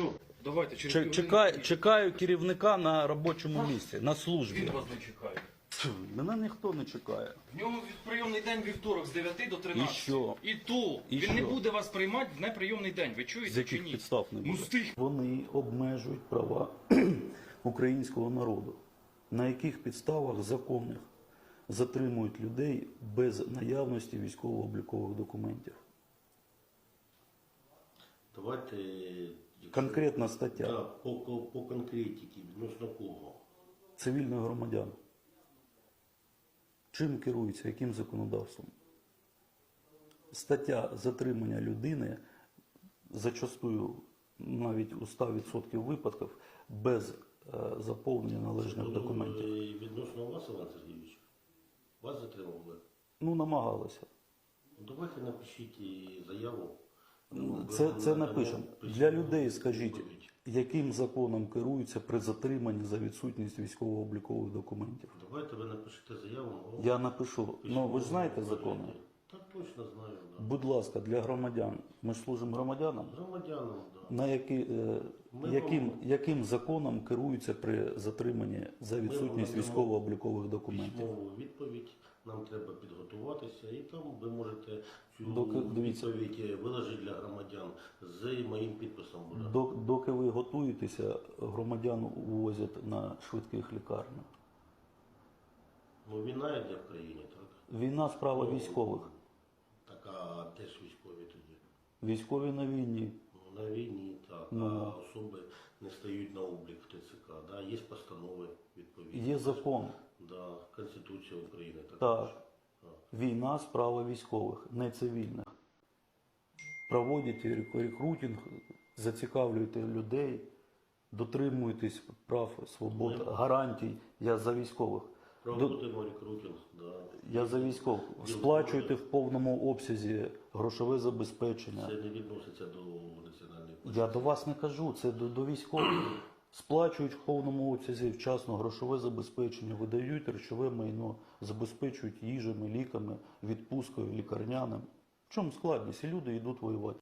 Все, давайте через Ч- півгодини Чекаю, приїдете. чекаю керівника на робочому місці, на службі. Він вас не чекає. Тьфу, Мене ніхто не чекає. В нього прийомний день вівторок з 9 до 13. І що? І то. І він не що? буде вас приймати в неприйомний день. Ви З чуєте чи яких ні? підстав не Ну буде? з тих. Вони обмежують права українського народу. На яких підставах законних затримують людей без наявності військово-облікових документів? Давайте Конкретна стаття. Да, по, по, по конкретиці, відносно кого. цивільних громадян. Чим керуються, яким законодавством? Стаття затримання людини зачастую навіть у 100% випадків без е, заповнення належних документів. е, Відносно вас, Іван Сергійович, вас затримували. Ну, намагалися. Ну, Давайте напишіть заяву. Це, це Надамо напишемо. Для людей скажіть, яким законом керуються при затриманні за відсутність військово-облікових документів. Давайте ви напишете заяву. ми Я напишу. Ну, ви ж знаєте закони. Так точно знаю, да. Будь ласка, для громадян. Ми ж служимо громадянам. Громадянам, да. На які, е, яким, яким законом керуються при затриманні за відсутність військово-облікових документів? Письмову відповідь. Нам треба підготуватися, і там ви можете цю Доки- дивіться. відповідь виложити для громадян з моїм підписом буде. Док- Доки ви готуєтеся, громадян увозять на швидких лікарнях. Ну, війна йде в країні, так? Війна справа Ну, військових. Так, а де ж військові тоді? Військові на війні. Ну, на війні, так. Ну. А особи не стають на облік в ТЦК. Да? Є постанови відповідні. Є закон. Да, Конституція України також. Так. Війна справа військових, не цивільних. Проводять рекрутинг, зацікавлюєте людей, дотримуєтесь прав, свобод, гарантій. Я за військових. Проводимо рекрутинг, да. Я за військових. Сплачуєте в повному обсязі грошове забезпечення. Це не відноситься до національної поліції. Я до вас не кажу, це до, до військових. Сплачують в повному обсязі вчасно грошове забезпечення, видають речове майно, забезпечують їжами, ліками, відпускою, лікарняним. В чому складність? І люди йдуть воювати.